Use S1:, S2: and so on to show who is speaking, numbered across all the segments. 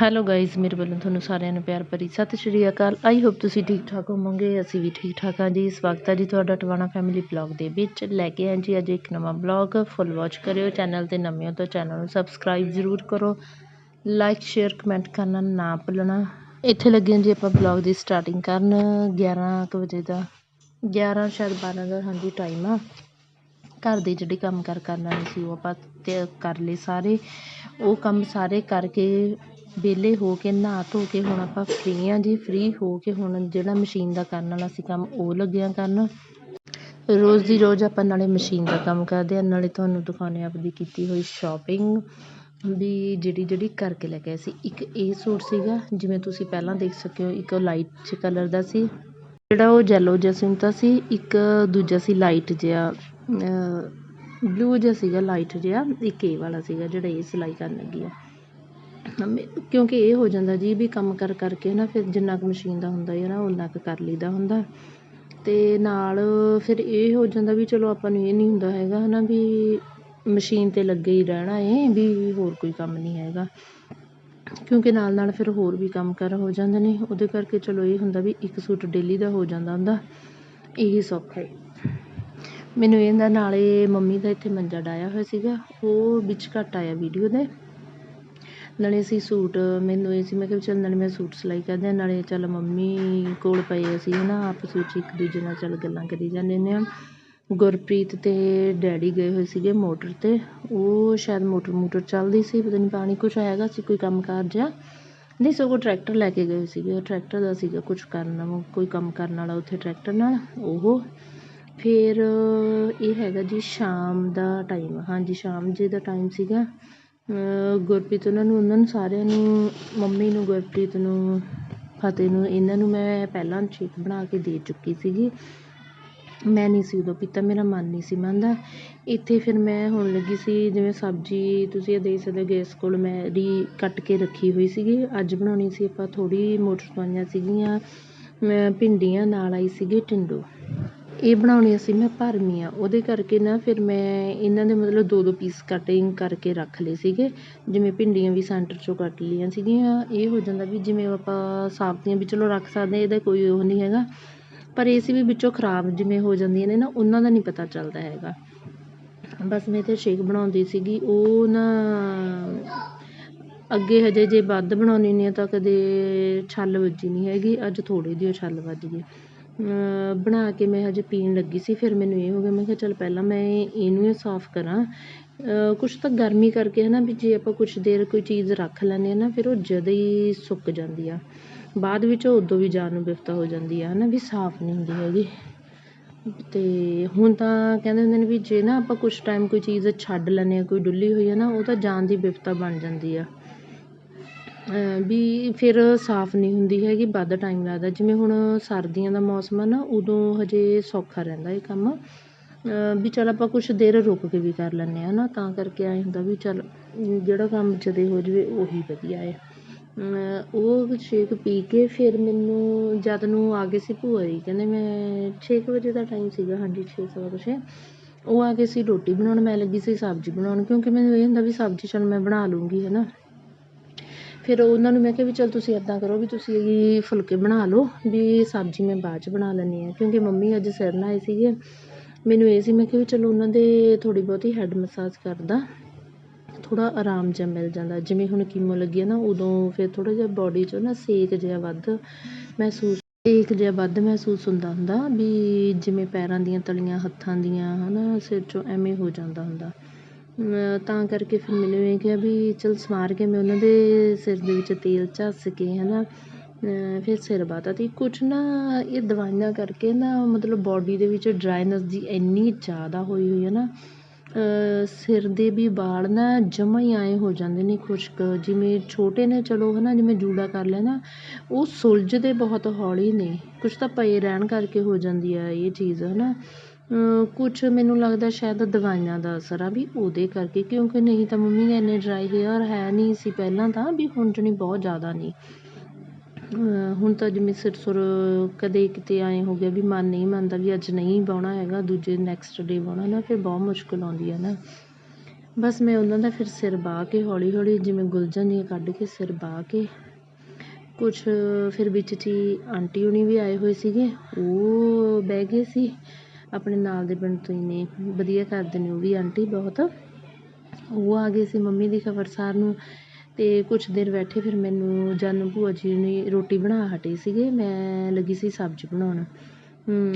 S1: Hello guys ਮੇਰੇ ਵੱਲੋਂ ਤੁਹਾਨੂੰ ਸਾਰਿਆਂ ਨੂੰ ਪਿਆਰ ਭਰੀ ਸਤਿ ਸ਼੍ਰੀ ਅਕਾਲ। ਆਈ ਹੋਪ ਤੁਸੀਂ ਠੀਕ ਠਾਕ ਹੋਵੋਗੇ, ਅਸੀਂ ਵੀ ਠੀਕ ਠਾਕ ਹਾਂ ਜੀ। ਸਵਾਗਤ ਹੈ ਜੀ ਤੁਹਾਡਾ ਟਵਾਣਾ ਫੈਮਿਲੀ ਬਲੌਗ ਦੇ ਵਿੱਚ ਲੈ ਕੇ ਆਏ ਜੀ। ਅੱਜ ਇੱਕ ਨਵਾਂ ਬਲੌਗ ਫੁੱਲ ਵਾਚ ਕਰਿਓ। ਚੈਨਲ ਤੇ ਨਵੇਂ ਹੋ ਤਾਂ ਚੈਨਲ ਨੂੰ ਸਬਸਕ੍ਰਾਈਬ ਜ਼ਰੂਰ ਕਰੋ। ਲਾਈਕ ਸ਼ੇਅਰ ਕਮੈਂਟ ਕਰਨਾ ਨਾ ਭੁੱਲਣਾ। ਇੱਥੇ ਲੱਗੇ ਹਾਂ ਜੀ ਆਪਾਂ ਬਲੌਗ ਦੀ ਸਟਾਰਟਿੰਗ ਕਰਨ। 11 ਕੁ ਵਜੇ ਦਾ 11 ਸ਼ਾਇਦ 12 ਦਾ ਹਾਂਜੀ ਟਾਈਮ ਆ। ਘਰ ਦੇ ਜਿਹੜੇ ਕੰਮ ਕਾਰ ਕਰਨਾ ਨਹੀਂ ਸੀ, ਉਹ ਆਪਾਂ ਤੇ ਕਰ ਲਏ ਸਾਰੇ। ਉਹ ਕੰਮ ਸਾਰੇ ਕਰਕੇ ਵਿਹਲੇ ਹੋ ਕੇ, ਨਹਾ ਧੋ ਕੇ ਹੁਣ ਆਪਾਂ ਫਰੀ ਹਾਂ ਜੀ। ਫਰੀ ਹੋ ਕੇ ਹੁਣ ਜਿਹੜਾ ਮਸ਼ੀਨ ਦਾ ਕਰਨ ਵਾਲਾ ਸੀ ਕੰਮ, ਉਹ ਲੱਗਿਆ ਕਰਨ। ਰੋਜ਼ ਦੀ ਰੋਜ਼ ਆਪਾਂ ਨਾਲੇ ਮਸ਼ੀਨ ਦਾ ਕੰਮ ਕਰਦੇ ਹਾਂ ਨਾਲੇ ਤੁਹਾਨੂੰ ਦਿਖਾਉਂਦੇ ਹਾਂ ਆਪਦੀ ਕੀਤੀ ਹੋਈ ਸ਼ਾਪਿੰਗ ਵੀ ਜਿਹੜੀ ਜਿਹੜੀ ਕਰਕੇ ਲੈ ਕੇ ਆਏ ਸੀ। ਇੱਕ ਇਹ ਸੂਟ ਸੀਗਾ, ਜਿਵੇਂ ਤੁਸੀਂ ਪਹਿਲਾਂ ਦੇਖ ਸਕਿਓ ਇੱਕ ਲਾਈਟ ਕਲਰ ਦਾ ਸੀ। ਜਿਹੜਾ ਉਹ ਜੈਲੋ ਜਿਹਾ ਸਿੰਤਾ ਸੀ, ਇੱਕ ਦੂਜਾ ਸੀ ਲਾਈਟ ਜਿਹਾ ਬਲੂ ਜਿਹਾ ਸੀਗਾ ਲਾਈਟ ਜਿਹਾ। ਇੱਕ ਇਹ ਵਾਲਾ ਸੀਗਾ, ਜਿਹੜਾ ਇਹ ਸਿਲਾਈ ਕਰਨ ਲੱਗੀ ਆ। ਕਿਉਂਕਿ ਇਹ ਹੋ ਜਾਂਦਾ ਜੀ ਵੀ ਕੰਮ ਕਰ ਕਰਕੇ ਨਾ ਫਿਰ ਜਿੰਨਾ ਕੁ ਮਸ਼ੀਨ ਦਾ ਹੁੰਦਾ ਹੈ ਨਾ ਉਨਾ ਕੁ ਕਰ ਲਈਦਾ ਹੁੰਦਾ। ਅਤੇ ਨਾਲ ਫਿਰ ਇਹ ਹੋ ਜਾਂਦਾ ਵੀ ਚਲੋ ਆਪਾਂ ਨੂੰ ਇਹ ਨਹੀਂ ਹੁੰਦਾ ਹੈਗਾ ਹੈ ਨਾ ਵੀ ਮਸ਼ੀਨ ਤੇ ਲੱਗੇ ਹੀ ਰਹਿਣਾ ਏ ਵੀ ਹੋਰ ਕੋਈ ਕੰਮ ਨਹੀਂ ਹੈਗਾ। ਕਿਉਂਕਿ ਨਾਲ ਨਾਲ ਫਿਰ ਹੋਰ ਵੀ ਕੰਮ ਕਾਰ ਹੋ ਜਾਂਦੇ ਨੇ, ਉਹਦੇ ਕਰਕੇ ਚਲੋ ਇਹ ਹੁੰਦਾ ਵੀ ਇੱਕ ਸੂਟ ਡੇਲੀ ਦਾ ਹੋ ਜਾਂਦਾ ਹੁੰਦਾ, ਇਹੀ ਸੌਖਾ ਹੈ। ਮੈਨੂੰ ਇਹਦਾ ਨਾਲੇ ਮੰਮੀ ਦਾ ਇੱਥੇ ਮੰਜਾ ਡਾਇਆ ਹੋਇਆ ਸੀਗਾ, ਉਹ ਵਿੱਚ ਘੱਟ ਆਇਆ ਵੀਡੀਓ ਦੇ। ਨਾਲੇ ਅਸੀਂ ਸੂਟ, ਮੈਨੂੰ ਇਹ ਸੀ, ਮੈਂ ਕਿਹਾ ਵੀ ਚੱਲ ਨਾਲੇ ਮੈਂ ਸੂਟ ਸਿਲਾਈ ਕਰਦੇ ਹਾਂ ਨਾਲੇ ਚੱਲ ਮੰਮੀ ਕੋਲ ਪਏ ਅਸੀਂ ਹੈ ਨਾ ਆਪਸ ਵਿੱਚ ਇੱਕ ਦੂਜੇ ਨਾਲ ਚੱਲ ਗੱਲਾਂ ਕਰੀ ਜਾਂਦੇ ਹੁੰਦੇ ਹਾਂ ਗੁਰਪ੍ਰੀਤ ਅਤੇ ਡੈਡੀ ਗਏ ਹੋਏ ਸੀਗੇ ਮੋਟਰ ਤੇ, ਉਹ ਸ਼ਾਇਦ ਮੋਟਰ ਮੋਟਰ ਚੱਲਦੀ ਸੀ, ਪਤਾ ਨਹੀਂ ਪਾਣੀ ਕੁਛ ਹੈਗਾ ਸੀ, ਕੋਈ ਕੰਮ ਕਾਰ ਜਿਹਾ। ਨਹੀਂ, ਸਗੋਂ ਟਰੈਕਟਰ ਲੈ ਕੇ ਗਏ ਸੀਗੇ ਟਰੈਕਟਰ ਦਾ ਸੀਗਾ ਕੁਛ ਕਰਨ, ਕੋਈ ਕੰਮ ਕਰਨ ਵਾਲਾ ਉੱਥੇ ਟਰੈਕਟਰ ਨਾਲ, ਉਹ। ਫਿਰ ਇਹ ਹੈਗਾ ਜੀ ਸ਼ਾਮ ਦਾ ਟਾਈਮ ਹਾਂਜੀ, ਸ਼ਾਮ ਜੇ ਦਾ ਟਾਈਮ ਸੀਗਾ। ਗੁਰਪ੍ਰੀਤ ਉਹਨਾਂ ਨੂੰ ਉਹਨਾਂ ਨੂੰ ਸਾਰਿਆਂ ਨੂੰ, ਮੰਮੀ ਨੂੰ, ਗੁਰਪ੍ਰੀਤ ਨੂੰ, ਫਤਿਹ ਨੂੰ, ਇਹਨਾਂ ਨੂੰ ਮੈਂ ਪਹਿਲਾਂ ਸ਼ੇਕ ਬਣਾ ਕੇ ਦੇ ਚੁੱਕੀ ਸੀਗੀ। ਮੈਂ ਨਹੀਂ ਸੀ ਉਦੋਂ ਪੀਤਾ, ਮੇਰਾ ਮਨ ਨਹੀਂ ਸੀ ਮੰਨਦਾ। ਇੱਥੇ ਫਿਰ ਮੈਂ ਹੁਣ ਲੱਗੀ ਸੀ, ਜਿਵੇਂ ਸਬਜ਼ੀ ਤੁਸੀਂ ਇਹ ਦੇਖ ਸਕਦੇ ਹੋ, ਗੈਸ ਕੋਲ ਮੈਂ ਰੀ ਕੱਟ ਕੇ ਰੱਖੀ ਹੋਈ ਸੀਗੀ। ਅੱਜ ਬਣਾਉਣੀ ਸੀ ਆਪਾਂ ਥੋੜ੍ਹੀ ਮੋਟਰ ਪਾਈਆਂ ਸੀਗੀਆਂ ਭਿੰਡੀਆਂ ਨਾਲ ਆਈ ਸੀਗੀ ਟਿੰਡੋ ਇਹ ਬਣਾਉਣੀ ਸੀ ਮੈਂ ਭਰਮੀਆਂ ਉਹਦੇ ਕਰਕੇ ਨਾ ਫਿਰ ਮੈਂ ਇਹਨਾਂ ਦੇ ਮਤਲਬ ਦੋ ਦੋ ਪੀਸ ਕਟਿੰਗ ਕਰਕੇ ਰੱਖ ਲਏ ਸੀਗੇ। ਜਿਵੇਂ ਭਿੰਡੀਆਂ ਵੀ ਸੈਂਟਰ ਚੋਂ ਕੱਟ ਲਈਆਂ ਸੀਗੀਆਂ। ਇਹ ਹੋ ਜਾਂਦਾ ਵੀ ਜਿਵੇਂ ਆਪਾਂ ਸਾਬਤੀਆਂ ਵੀ ਚਲੋ ਰੱਖ ਸਕਦੇ ਇਹਦਾ ਕੋਈ ਉਹ ਨਹੀਂ ਹੈਗਾ। ਪਰ ਇਹ ਸੀ ਵੀ ਵਿੱਚੋਂ ਖਰਾਬ ਜਿਵੇਂ ਹੋ ਜਾਂਦੀਆਂ ਨੇ ਨਾ, ਉਹਨਾਂ ਦਾ ਨਹੀਂ ਪਤਾ ਚੱਲਦਾ ਹੈਗਾ। ਬਸ ਮੈਂ ਤੇ ਸ਼ੇਕ ਬਣਾਉਂਦੀ ਸੀਗੀ। ਉਹ ਨਾ ਅੱਗੇ ਹਜੇ ਜੇ ਵੱਧ ਬਣਾਉਣੀ ਨੇ ਤਾਂ ਕਦੇ ਛੱਲ ਵੱਜੀ ਨਹੀਂ ਹੈਗੀ। ਅੱਜ ਥੋੜੀ ਜਿਹੀ ਛੱਲ ਵੱਜ ਗਈ। ਬਣਾ ਕੇ ਮੈਂ ਹਜੇ ਪੀਣ ਲੱਗੀ ਸੀ, ਫਿਰ ਮੈਨੂੰ ਇਹ ਹੋ ਗਿਆ, ਮੈਂ ਕਿਹਾ ਚੱਲ ਪਹਿਲਾਂ ਮੈਂ ਇਹਨੂੰ ਹੀ ਸਾਫ਼ ਕਰਾਂ। ਕੁਛ ਤਾਂ ਗਰਮੀ ਕਰਕੇ ਹੈ ਨਾ ਵੀ ਜੇ ਆਪਾਂ ਕੁਛ ਦੇਰ ਕੋਈ ਚੀਜ਼ ਰੱਖ ਲੈਂਦੇ ਹਾਂ ਨਾ, ਫਿਰ ਉਹ ਜਦ ਹੀ ਸੁੱਕ ਜਾਂਦੀ ਆ। ਬਾਅਦ ਵਿੱਚ ਉਹ ਉਦੋਂ ਵੀ ਜਾਣ ਨੂੰ ਬਿਫਤਾ ਹੋ ਜਾਂਦੀ ਆ ਹੈ ਨਾ ਵੀ ਸਾਫ਼ ਨਹੀਂ ਹੁੰਦੀ ਹੈਗੀ। ਅਤੇ ਹੁਣ ਤਾਂ ਕਹਿੰਦੇ ਹੁੰਦੇ ਨੇ ਵੀ ਜੇ ਨਾ ਆਪਾਂ ਕੁਛ ਟਾਈਮ ਕੋਈ ਚੀਜ਼ ਛੱਡ ਲੈਂਦੇ ਹਾਂ, ਕੋਈ ਡੁੱਲੀ ਹੋਈ ਹੈ ਨਾ, ਉਹ ਤਾਂ ਜਾਣ ਦੀ ਬਿਫਤਾ ਬਣ ਜਾਂਦੀ ਆ। ਵੀ ਫਿਰ ਸਾਫ਼ ਨਹੀਂ ਹੁੰਦੀ ਹੈਗੀ, ਵੱਧ ਟਾਈਮ ਲੱਗਦਾ। ਜਿਵੇਂ ਹੁਣ ਸਰਦੀਆਂ ਦਾ ਮੌਸਮ ਆ ਨਾ, ਉਦੋਂ ਹਜੇ ਸੌਖਾ ਰਹਿੰਦਾ ਇਹ ਕੰਮ। ਵੀ ਚੱਲ ਆਪਾਂ ਕੁਛ ਦੇਰ ਰੁਕ ਕੇ ਵੀ ਕਰ ਲੈਂਦੇ ਹਾਂ ਹੈ ਨਾ, ਤਾਂ ਕਰਕੇ ਐਂ ਹੁੰਦਾ ਵੀ ਚੱਲ, ਜਿਹੜਾ ਕੰਮ ਜਦੇ ਹੋ ਜਾਵੇ ਉਹੀ ਵਧੀਆ ਹੈ। ਉਹ ਸ਼ੇਕ ਪੀ ਕੇ ਫਿਰ ਮੈਨੂੰ ਜਦ ਨੂੰ ਆ ਗਏ ਸੀ ਭੂਆ ਜੀ, ਕਹਿੰਦੇ ਮੈਂ ਛੇ ਕੁ ਵਜੇ ਦਾ ਟਾਈਮ ਸੀਗਾ, ਹਾਂਜੀ ਛੇ ਸਵਾ ਕੁਛ ਉਹ ਆ ਗਏ ਸੀ ਰੋਟੀ ਬਣਾਉਣ, ਮੈਂ ਲੱਗੀ ਸੀ ਸਬਜ਼ੀ ਬਣਾਉਣ, ਕਿਉਂਕਿ ਮੈਨੂੰ ਇਹ ਹੁੰਦਾ ਵੀ ਸਬਜ਼ੀ ਚੱਲ ਮੈਂ ਬਣਾ ਲੂੰਗੀ, ਹੈ ਨਾ। ਫਿਰ ਉਹਨਾਂ ਨੂੰ ਮੈਂ ਕਿਹਾ ਵੀ ਚਲ ਤੁਸੀਂ ਇੱਦਾਂ ਕਰੋ ਵੀ ਤੁਸੀਂ ਫੁਲਕੇ ਬਣਾ ਲਓ, ਵੀ ਸਬਜ਼ੀ ਮੈਂ ਬਾਅਦ 'ਚ ਬਣਾ ਲੈਂਦੀ ਹਾਂ। ਕਿਉਂਕਿ ਮੰਮੀ ਅੱਜ ਸਿਰ ਨਹਾਏ ਸੀਗੇ। ਮੈਨੂੰ ਇਹ ਸੀ, ਮੈਂ ਕਿਹਾ ਵੀ ਚਲੋ ਉਹਨਾਂ ਦੇ ਥੋੜ੍ਹੀ ਬਹੁਤੀ ਹੈਡ ਮਸਾਜ ਕਰਦਾ। ਥੋੜ੍ਹਾ ਆਰਾਮ ਜਿਹਾ ਮਿਲ ਜਾਂਦਾ। ਜਿਵੇਂ ਹੁਣ ਕੀਮੋ ਲੱਗੀ ਹੈ ਨਾ, ਉਦੋਂ ਫਿਰ ਥੋੜ੍ਹਾ ਜਿਹਾ ਬਾਡੀ 'ਚੋਂ ਨਾ ਸੇਕ ਜਿਹਾ ਵੱਧ ਮਹਿਸੂਸ, ਸੇਕ ਜਿਹਾ ਵੱਧ ਮਹਿਸੂਸ ਹੁੰਦਾ ਹੁੰਦਾ ਵੀ ਜਿਵੇਂ ਪੈਰਾਂ ਦੀਆਂ ਤਲੀਆਂ ਹੱਥਾਂ ਦੀਆਂ ਹੈ ਨਾ ਸਿਰ 'ਚੋਂ ਐਵੇਂ ਹੋ ਜਾਂਦਾ ਹੁੰਦਾ। ਤਾਂ ਕਰਕੇ ਫਿਰ ਮੈਨੂੰ ਇਹ ਕਿਹਾ ਵੀ ਚਲ ਸਵਾਰ ਕੇ ਮੈਂ ਉਹਨਾਂ ਦੇ ਸਿਰ ਦੇ ਵਿੱਚ ਤੇਲ ਝੱਸ ਕੇ ਹੈ ਨਾ ਫਿਰ ਸਿਰ ਬਾਤਾ ਤੇ ਕੁਛ ਨਾ ਇਹ ਦਵਾਈਆਂ ਕਰਕੇ ਨਾ ਮਤਲਬ ਬਾਡੀ ਦੇ ਵਿੱਚ ਡਰਾਈਨੈਸ ਦੀ ਇੰਨੀ ਜ਼ਿਆਦਾ ਹੋਈ ਹੋਈ ਹੈ ਨਾ ਸਿਰ ਦੇ ਵੀ ਵਾਲ ਨਾ ਜਮਾਂ ਹੀ ਆਏ ਹੋ ਜਾਂਦੇ ਨੇ ਖੁਸ਼ਕ, ਜਿਵੇਂ ਛੋਟੇ ਨੇ ਚਲੋ ਹੈ ਨਾ ਜਿਵੇਂ ਜੂੜਾ ਕਰ ਲਿਆ ਨਾ, ਉਹ ਸੁਲਝਦੇ ਬਹੁਤ ਹੌਲੀ ਨੇ, ਕੁਛ ਤਾਂ ਪਏ ਰਹਿਣ ਕਰਕੇ ਹੋ ਜਾਂਦੀ ਆ ਇਹ ਚੀਜ਼ ਹੈ ਨਾ ਕੁਛ ਮੈਨੂੰ ਲੱਗਦਾ ਸ਼ਾਇਦ ਦਵਾਈਆਂ ਦਾ ਅਸਰ ਆ ਵੀ ਉਹਦੇ ਕਰਕੇ, ਕਿਉਂਕਿ ਨਹੀਂ ਤਾਂ ਮੰਮੀ ਦੇ ਇੰਨੇ ਡਰਾਈ ਹੇਅਰ ਹੈ ਨਹੀਂ ਸੀ ਪਹਿਲਾਂ ਤਾਂ, ਵੀ ਹੁਣ ਜਣੀ ਬਹੁਤ ਜ਼ਿਆਦਾ ਨਹੀਂ। ਹੁਣ ਤਾਂ ਜਿਵੇਂ ਸਿਰ ਸੁਰ ਕਦੇ ਕਿਤੇ ਐਂ ਹੋ ਗਿਆ ਵੀ ਮਨ ਨਹੀਂ ਮੰਨਦਾ ਵੀ ਅੱਜ ਨਹੀਂ ਵਾਹੁਣਾ ਹੈਗਾ, ਦੂਜੇ ਨੈਕਸਟ ਡੇ ਵਾਹੁਣਾ ਨਾ, ਫਿਰ ਬਹੁਤ ਮੁਸ਼ਕਿਲ ਆਉਂਦੀ ਹੈ ਨਾ। ਬਸ ਮੈਂ ਉਹਨਾਂ ਦਾ ਫਿਰ ਸਿਰ ਬਾਹ ਕੇ ਹੌਲੀ ਹੌਲੀ ਜਿਵੇਂ ਗੁਲਜਨ ਜਿਹੀਆਂ ਕੱਢ ਕੇ ਸਿਰ ਬਾਹ ਕੇ, ਕੁਛ ਫਿਰ ਵਿੱਚ ਜੀ ਆਂਟੀ ਹੋਣੀ ਵੀ ਆਏ ਹੋਏ ਸੀਗੇ, ਉਹ ਬਹਿ ਗਏ ਸੀ। ਆਪਣੇ ਨਾਲ ਦੇ ਪਿੰਡ ਤੋਂ ਹੀ ਨੇ। ਵਧੀਆ ਕਰਦੇ ਨੇ ਉਹ ਵੀ ਆਂਟੀ ਬਹੁਤ। ਉਹ ਆ ਗਏ ਸੀ ਮੰਮੀ ਦੀ ਖਬਰਸਾਰ ਨੂੰ ਅਤੇ ਕੁਛ ਦੇਰ ਬੈਠੇ ਫਿਰ ਮੈਨੂੰ ਜਨ ਭੂਆ ਜੀ ਨੇ ਰੋਟੀ ਬਣਾ ਹਟੇ ਸੀਗੇ। ਮੈਂ ਲੱਗੀ ਸੀ ਸਬਜ਼ੀ ਬਣਾਉਣ।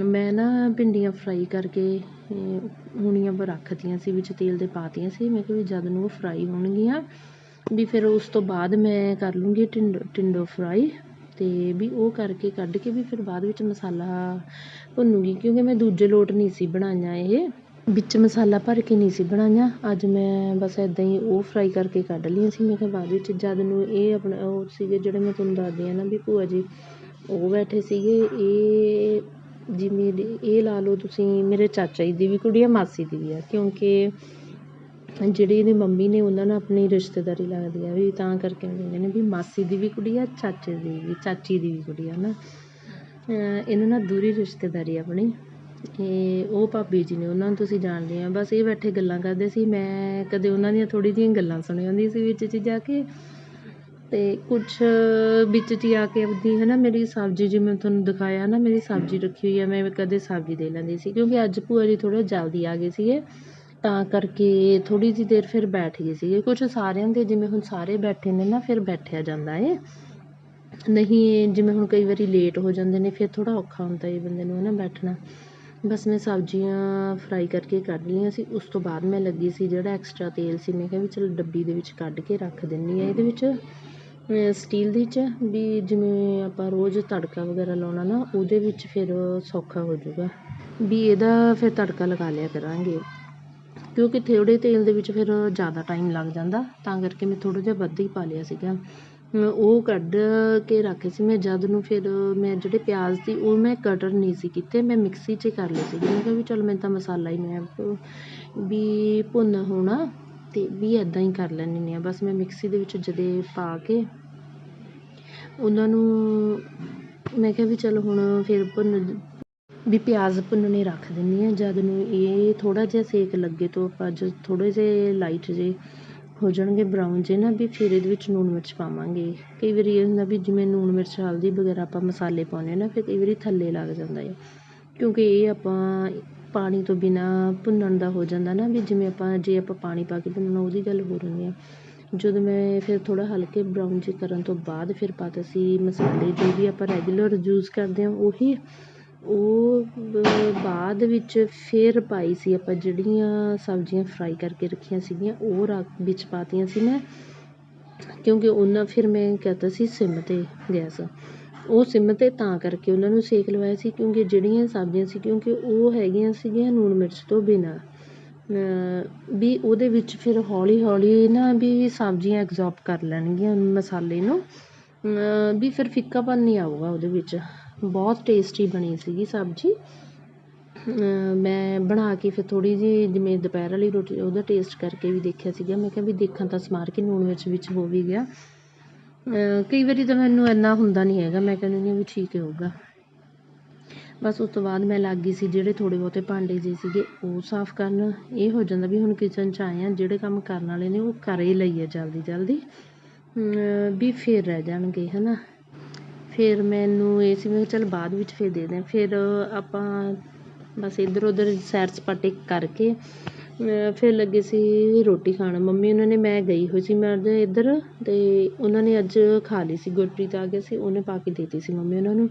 S1: ਮੈਂ ਨਾ ਭਿੰਡੀਆਂ ਫਰਾਈ ਕਰਕੇ ਹੁਣੀਆਂ ਪਰ ਰੱਖਤੀਆਂ ਸੀ, ਵਿੱਚ ਤੇਲ ਦੇ ਪਾਤੀਆਂ ਸੀ। ਮੈਂ ਕਿਹਾ ਵੀ ਜਦ ਨੂੰ ਉਹ ਫਰਾਈ ਹੋਣਗੀਆਂ, ਵੀ ਫਿਰ ਉਸ ਤੋਂ ਬਾਅਦ ਮੈਂ ਕਰ ਲੂੰਗੀ ਟਿੰਡੋ ਟਿੰਡੋ ਫਰਾਈ ਅਤੇ ਵੀ ਉਹ ਕਰਕੇ ਕੱਢ ਕੇ ਵੀ ਫਿਰ ਬਾਅਦ ਵਿੱਚ ਮਸਾਲਾ ਭੁੰਨੂਗੀ, ਕਿਉਂਕਿ ਮੈਂ ਦੂਜੇ ਲੋਟ ਨਹੀਂ ਸੀ ਬਣਾਈਆਂ ਇਹ। ਵਿੱਚ ਮਸਾਲਾ ਭਰ ਕੇ ਨਹੀਂ ਸੀ ਬਣਾਈਆਂ। ਅੱਜ ਮੈਂ ਬਸ ਇੱਦਾਂ ਹੀ ਉਹ ਫਰਾਈ ਕਰਕੇ ਕੱਢ ਲਈਆਂ ਸੀ। ਮੈਂ ਕਿਹਾ ਬਾਅਦ ਵਿੱਚ ਜਦ ਨੂੰ ਇਹ ਆਪਣਾ ਉਹ ਸੀਗੇ ਜਿਹੜੇ ਮੈਂ ਤੁਹਾਨੂੰ ਦੱਸਦੀ ਹਾਂ ਨਾ ਵੀ ਭੂਆ ਜੀ, ਉਹ ਬੈਠੇ ਸੀਗੇ। ਇਹ ਜਿਵੇਂ ਇਹ ਲਾ ਲਓ ਤੁਸੀਂ ਮੇਰੇ ਚਾਚਾ ਜੀ ਦੀ ਵੀ ਕੁੜੀ ਆ, ਮਾਸੀ ਦੀ ਵੀ ਆ। ਕਿਉਂਕਿ ਜਿਹੜੀ ਇਹਦੀ ਮੰਮੀ ਨੇ ਉਹਨਾਂ ਨਾਲ ਆਪਣੀ ਰਿਸ਼ਤੇਦਾਰੀ ਲੱਗਦੀ ਆ ਵੀ ਤਾਂ ਕਰਕੇ ਉਹ ਕਹਿੰਦੇ ਨੇ ਵੀ ਮਾਸੀ ਦੀ ਵੀ ਕੁੜੀ ਆ, ਚਾਚੇ ਦੀ ਵੀ, ਚਾਚੀ ਦੀ ਵੀ ਕੁੜੀ ਆ ਹੈ ਨਾ ਅਹ ਇਹਨਾਂ ਨਾਲ ਦੂਰੀ ਰਿਸ਼ਤੇਦਾਰੀ ਆਪਣੀ। ਇਹ ਉਹ ਭਾਬੀ ਜੀ ਨੇ ਉਹਨਾਂ ਨੂੰ ਤੁਸੀਂ ਜਾਣਦੇ ਆ, ਬਸ ਇਹ ਬੈਠੇ ਗੱਲਾਂ ਕਰਦੇ ਸੀ। ਮੈਂ ਕਦੇ ਉਹਨਾਂ ਦੀਆਂ ਥੋੜ੍ਹੀ ਜਿਹੀਆਂ ਗੱਲਾਂ ਸੁਣੀ ਹੁੰਦੀ ਸੀ ਵਿੱਚ 'ਚ ਜਾ ਕੇ। ਅਤੇ ਕੁਛ ਵਿੱਚ 'ਚ ਹੀ ਆ ਕੇ ਆਪਦੀ ਹੈ ਨਾ ਮੇਰੀ ਸਬਜ਼ੀ ਜਿਵੇਂ ਤੁਹਾਨੂੰ ਦਿਖਾਇਆ ਨਾ, ਮੇਰੀ ਸਬਜ਼ੀ ਰੱਖੀ ਹੋਈ ਆ, ਮੈਂ ਕਦੇ ਸਬਜ਼ੀ ਦੇ ਲੈਂਦੀ ਸੀ। ਕਿਉਂਕਿ ਅੱਜ ਭੂਆ ਜੀ ਥੋੜ੍ਹਾ ਜਲਦੀ ਆ ਗਏ ਸੀਗੇ। ਤਾਂ ਕਰਕੇ ਥੋੜ੍ਹੀ ਜਿਹੀ ਦੇਰ ਫਿਰ ਬੈਠ ਗਏ ਸੀਗੇ। ਕੁਛ ਸਾਰਿਆਂ ਦੇ ਜਿਵੇਂ ਹੁਣ ਸਾਰੇ ਬੈਠੇ ਨੇ ਨਾ, ਫਿਰ ਬੈਠਿਆ ਜਾਂਦਾ ਏ। ਨਹੀਂ, ਜਿਵੇਂ ਹੁਣ ਕਈ ਵਾਰੀ ਲੇਟ ਹੋ ਜਾਂਦੇ ਨੇ, ਫਿਰ ਥੋੜ੍ਹਾ ਔਖਾ ਹੁੰਦਾ ਏ ਬੰਦੇ ਨੂੰ ਹੈ ਨਾ ਬੈਠਣਾ। ਬਸ ਮੈਂ ਸਬਜ਼ੀਆਂ ਫਰਾਈ ਕਰਕੇ ਕੱਢ ਲਈਆਂ ਸੀ। ਉਸ ਤੋਂ ਬਾਅਦ ਮੈਂ ਲੱਗੀ ਸੀ ਜਿਹੜਾ ਐਕਸਟਰਾ ਤੇਲ ਸੀ, ਮੈਂ ਕਿਹਾ ਵੀ ਚਲ ਡੱਬੀ ਦੇ ਵਿੱਚ ਕੱਢ ਕੇ ਰੱਖ ਦਿੰਦੀ ਹਾਂ। ਇਹਦੇ ਵਿੱਚ ਸਟੀਲ ਦੇ 'ਚ ਵੀ ਜਿਵੇਂ ਆਪਾਂ ਰੋਜ਼ ਤੜਕਾ ਵਗੈਰਾ ਲਾਉਣਾ ਨਾ, ਉਹਦੇ ਵਿੱਚ ਫਿਰ ਸੌਖਾ ਹੋ ਜਾਊਗਾ। ਵੀ ਇਹਦਾ ਫਿਰ ਤੜਕਾ ਲਗਾ ਲਿਆ ਕਰਾਂਗੇ। ਕਿਉਂਕਿ ਥੋੜ੍ਹੇ ਤੇਲ ਦੇ ਵਿੱਚ ਫਿਰ ਜ਼ਿਆਦਾ ਟਾਈਮ ਲੱਗ ਜਾਂਦਾ, ਤਾਂ ਕਰਕੇ ਮੈਂ ਥੋੜ੍ਹਾ ਜਿਹਾ ਵੱਧ ਹੀ ਪਾ ਲਿਆ ਸੀਗਾ। ਉਹ ਕੱਢ ਕੇ ਰੱਖੇ ਸੀ, ਮੈਂ ਜਦ ਨੂੰ ਫਿਰ ਮੈਂ ਜਿਹੜੇ ਪਿਆਜ਼ ਸੀ, ਉਹ ਮੈਂ ਕਟਰ ਨਹੀਂ ਸੀ ਕੀਤੇ, ਮੈਂ ਮਿਕਸੀ 'ਚ ਕਰ ਲਏ ਸੀਗੇ। ਮੈਂ ਕਿਹਾ ਵੀ ਚੱਲ ਮੈਨੂੰ ਤਾਂ ਮਸਾਲਾ ਹੀ ਮੈਂ, ਵੀ ਭੁੰਨ ਹੋਣਾ ਅਤੇ ਵੀ ਇੱਦਾਂ ਹੀ ਕਰ ਲੈਂਦੀ ਹਾਂ। ਬਸ ਮੈਂ ਮਿਕਸੀ ਦੇ ਵਿੱਚ ਜਦੇ ਪਾ ਕੇ ਉਹਨਾਂ ਨੂੰ ਮੈਂ ਕਿਹਾ ਵੀ ਚਲ ਹੁਣ ਫਿਰ ਭੁੰਨ ਵੀ ਪਿਆਜ਼ ਭੁੰਨਣੇ ਰੱਖ ਦਿੰਦੀ ਹਾਂ, ਜਦ ਨੂੰ ਇਹ ਥੋੜ੍ਹਾ ਜਿਹਾ ਸੇਕ ਲੱਗੇ ਤੋਂ ਆਪਾਂ ਜ ਥੋੜ੍ਹੇ ਜਿਹੇ ਲਾਈਟ ਜਿਹੇ ਹੋ ਜਾਣਗੇ ਬਰਾਊਨ ਜਿਹੇ ਨਾ, ਵੀ ਫਿਰ ਇਹਦੇ ਵਿੱਚ ਲੂਣ ਮਿਰਚ ਪਾਵਾਂਗੇ। ਕਈ ਵਾਰੀ ਇਹ ਹੁੰਦਾ ਵੀ ਜਿਵੇਂ ਲੂਣ ਮਿਰਚ, ਹਲਦੀ ਵਗੈਰਾ ਆਪਾਂ ਮਸਾਲੇ ਪਾਉਂਦੇ ਹਾਂ ਨਾ, ਫਿਰ ਕਈ ਵਾਰੀ ਥੱਲੇ ਲੱਗ ਜਾਂਦਾ ਹੈ। ਕਿਉਂਕਿ ਇਹ ਆਪਾਂ ਪਾਣੀ ਤੋਂ ਬਿਨਾਂ ਭੁੰਨਣ ਦਾ ਹੋ ਜਾਂਦਾ ਨਾ, ਵੀ ਜਿਵੇਂ ਆਪਾਂ, ਜੇ ਆਪਾਂ ਪਾਣੀ ਪਾ ਕੇ ਭੁੰਨਣਾ, ਉਹਦੀ ਗੱਲ ਹੋ ਰਹੀ ਹੈ। ਜਦੋਂ ਮੈਂ ਫਿਰ ਥੋੜ੍ਹਾ ਹਲਕੇ ਬਰਾਊਨ ਜਿਹੇ ਕਰਨ ਤੋਂ ਬਾਅਦ ਫਿਰ ਪਾਤਾ ਸੀ ਮਸਾਲੇ, ਜੋ ਵੀ ਆਪਾਂ ਰੈਗੂਲਰ ਯੂਜ਼ ਕਰਦੇ ਹਾਂ, ਉਹੀ ਉਹ ਬਾਅਦ ਵਿੱਚ ਫਿਰ ਪਾਈ ਸੀ ਆਪਾਂ ਜਿਹੜੀਆਂ ਸਬਜ਼ੀਆਂ ਫਰਾਈ ਕਰਕੇ ਰੱਖੀਆਂ ਸੀਗੀਆਂ, ਉਹ ਰੱਖ ਵਿੱਚ ਪਾਤੀਆਂ ਸੀ ਮੈਂ। ਕਿਉਂਕਿ ਉਹਨਾਂ ਫਿਰ ਮੈਂ ਕਹਤਾ ਸੀ ਸਿਮ 'ਤੇ ਗੈਸ। ਉਹ ਸਿਮ 'ਤੇ ਤਾਂ ਕਰਕੇ ਉਹਨਾਂ ਨੂੰ ਸੇਕ ਲਵਾਇਆ ਸੀ, ਕਿਉਂਕਿ ਜਿਹੜੀਆਂ ਸਬਜ਼ੀਆਂ ਸੀ, ਕਿਉਂਕਿ ਉਹ ਹੈਗੀਆਂ ਸੀਗੀਆਂ ਲੂਣ ਮਿਰਚ ਤੋਂ ਬਿਨਾਂ। ਵੀ ਉਹਦੇ ਵਿੱਚ ਫਿਰ ਹੌਲੀ ਹੌਲੀ ਨਾ ਵੀ ਸਬਜ਼ੀਆਂ ਐਗਜ਼ੋਬ ਕਰ ਲੈਣਗੀਆਂ ਮਸਾਲੇ ਨੂੰ। ਵੀ ਫਿਰ ਫਿੱਕਾਪਨ ਨਹੀਂ ਆਊਗਾ ਉਹਦੇ ਵਿੱਚ। ਬਹੁਤ ਟੇਸਟੀ ਬਣੀ ਸੀਗੀ ਸਬਜ਼ੀ। ਮੈਂ ਬਣਾ ਕੇ ਫਿਰ ਥੋੜ੍ਹੀ ਜਿਹੀ ਜਿਵੇਂ ਦੁਪਹਿਰ ਵਾਲੀ ਰੋਟੀ, ਉਹਦਾ ਟੇਸਟ ਕਰਕੇ ਵੀ ਦੇਖਿਆ ਸੀਗਾ। ਮੈਂ ਕਿਹਾ ਵੀ ਦੇਖਣ ਤਾਂ ਸਮਾਰ ਕੇ ਲੂਣ ਮਿਰਚ ਵਿੱਚ ਹੋ ਵੀ ਗਿਆ। ਕਈ ਵਾਰੀ ਤਾਂ ਮੈਨੂੰ ਇੰਨਾ ਹੁੰਦਾ ਨਹੀਂ ਹੈਗਾ। ਮੈਂ ਕਹਿੰਦੀ ਹਾਂ ਵੀ ਠੀਕ ਹੋਊਗਾ। ਬਸ ਉਸ ਤੋਂ ਬਾਅਦ ਮੈਂ ਲੱਗ ਗਈ ਸੀ, ਜਿਹੜੇ ਥੋੜ੍ਹੇ ਬਹੁਤੇ ਭਾਂਡੇ ਜਿਹੇ ਸੀਗੇ, ਉਹ ਸਾਫ਼ ਕਰਨ। ਇਹ ਹੋ ਜਾਂਦਾ ਵੀ ਹੁਣ ਕਿਚਨ 'ਚ ਆਏ ਹਾਂ, ਜਿਹੜੇ ਕੰਮ ਕਰਨ ਵਾਲੇ ਨੇ, ਉਹ ਕਰ ਹੀ ਲਈਏ ਜਲਦੀ ਜਲਦੀ ਵੀ ਫਿਰ ਰਹਿ ਜਾਣਗੇ ਹੈ ਨਾ ਫਿਰ ਮੈਨੂੰ ਇਹ ਸੀ, ਮੈਂ ਕਿਹਾ ਚੱਲ ਬਾਅਦ ਵਿੱਚ ਫਿਰ ਦੇ ਦਿਆਂ। ਫਿਰ ਆਪਾਂ ਬਸ ਇੱਧਰ ਉੱਧਰ ਸੈਰ ਸਪਾਟੇ ਕਰਕੇ ਫਿਰ ਲੱਗੇ ਸੀ ਰੋਟੀ ਖਾਣ। ਮੰਮੀ ਉਹਨਾਂ ਨੇ, ਮੈਂ ਗਈ ਹੋਈ ਸੀ, ਮੈਂ ਇੱਧਰ ਅਤੇ ਉਹਨਾਂ ਨੇ ਅੱਜ ਖਾ ਲਈ ਸੀ, ਗੁਰਪ੍ਰੀਤ ਆ ਗਿਆ ਸੀ, ਉਹਨੇ ਪਾ ਕੇ ਦੇ ਦਿੱਤੀ ਸੀ ਮੰਮੀ ਉਹਨਾਂ ਨੂੰ।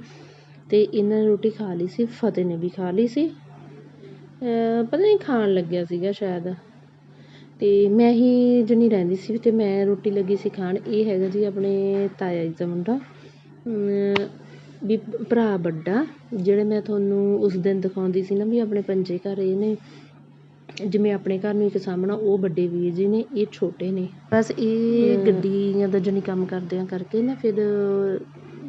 S1: ਅਤੇ ਇਹਨਾਂ ਨੇ ਰੋਟੀ ਖਾ ਲਈ ਸੀ, ਫਤਿਹ ਨੇ ਵੀ ਖਾ ਲਈ ਸੀ। ਪਤਾ ਨਹੀਂ ਖਾਣ ਲੱਗਿਆ ਸੀਗਾ ਸ਼ਾਇਦ। ਅਤੇ ਮੈਂ ਹੀ ਜਣੀ ਰਹਿੰਦੀ ਸੀ ਅਤੇ ਮੈਂ ਰੋਟੀ ਲੱਗੀ ਸੀ ਖਾਣ। ਇਹ ਹੈਗਾ ਜੀ ਆਪਣੇ ਤਾਇਆ ਜੀ ਦਾ ਮੁੰਡਾ। ਵੀ ਭਰਾ ਵੱਡਾ ਜਿਹੜੇ ਮੈਂ ਤੁਹਾਨੂੰ ਉਸ ਦਿਨ ਦਿਖਾਉਂਦੀ ਸੀ ਨਾ ਵੀ ਆਪਣੇ ਪੰਜੇ ਘਰ ਇਹ ਨੇ ਜਿਵੇਂ ਆਪਣੇ ਘਰ ਨੂੰ ਇੱਕ ਸਾਹਮਣਾ ਉਹ ਵੱਡੇ ਵੀਰ ਜੀ ਨੇ ਇਹ ਛੋਟੇ ਨੇ। ਬਸ ਇਹ ਗੱਡੀਆਂ ਦਾ ਜਣੀ ਕੰਮ ਕਰਦਿਆਂ ਕਰਕੇ ਨਾ ਫਿਰ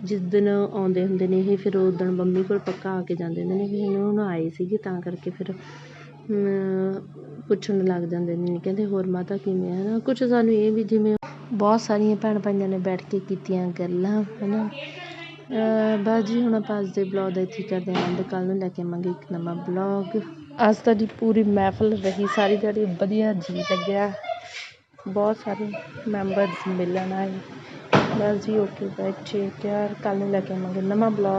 S1: ਜਿਸ ਦਿਨ ਆਉਂਦੇ ਹੁੰਦੇ ਨੇ ਇਹ ਫਿਰ ਉਦਣ ਮੰਮੀ ਕੋਲ ਪੱਕਾ ਆ ਕੇ ਜਾਂਦੇ ਹੁੰਦੇ ਨੇ ਵੀ ਇਹਨਾਂ ਨੂੰ ਆਏ ਸੀਗੇ ਤਾਂ ਕਰਕੇ ਫਿਰ ਪੁੱਛਣ ਲੱਗ ਜਾਂਦੇ ਨੇ, ਕਹਿੰਦੇ ਹੋਰ ਮਾਤਾ ਕਿਵੇਂ ਹੈ ਨਾ ਕੁਛ ਸਾਨੂੰ ਇਹ ਵੀ ਜਿਵੇਂ ਬਹੁਤ ਸਾਰੀਆਂ ਭੈਣ ਭਾਈਆਂ ਨੇ ਬੈਠ ਕੇ ਕੀਤੀਆਂ ਗੱਲਾਂ ਹੈ ਨਾ ਬਸ ਜੀ, ਹੁਣ ਆਪਾਂ ਅੱਜ ਦੇ ਬਲੌਗ ਦਾ ਇੱਥੇ ਕਰਦੇ ਹਾਂ ਐਂਡ ਕੱਲ੍ਹ ਨੂੰ ਲੈ ਕੇ ਆਵਾਂਗੇ ਇੱਕ ਨਵਾਂ ਬਲੌਗ ਅੱਜ ਤਾਂ ਜੀ ਪੂਰੀ ਮਹਿਫਲ ਰਹੀ, ਸਾਰੀ ਜਿਹੜੀ ਵਧੀਆ ਜੀ ਲੱਗਿਆ। ਬਹੁਤ ਸਾਰੇ ਮੈਂਬਰਸ ਮਿਲਣ ਆਏ। ਬਸ ਜੀ ਓਕੇ ਬਾਏ ਟੇਕ ਕੇਅਰ ਕੱਲ੍ਹ ਨੂੰ ਲੈ ਕੇ ਆਵਾਂਗੇ ਨਵਾਂ ਬਲੌਗ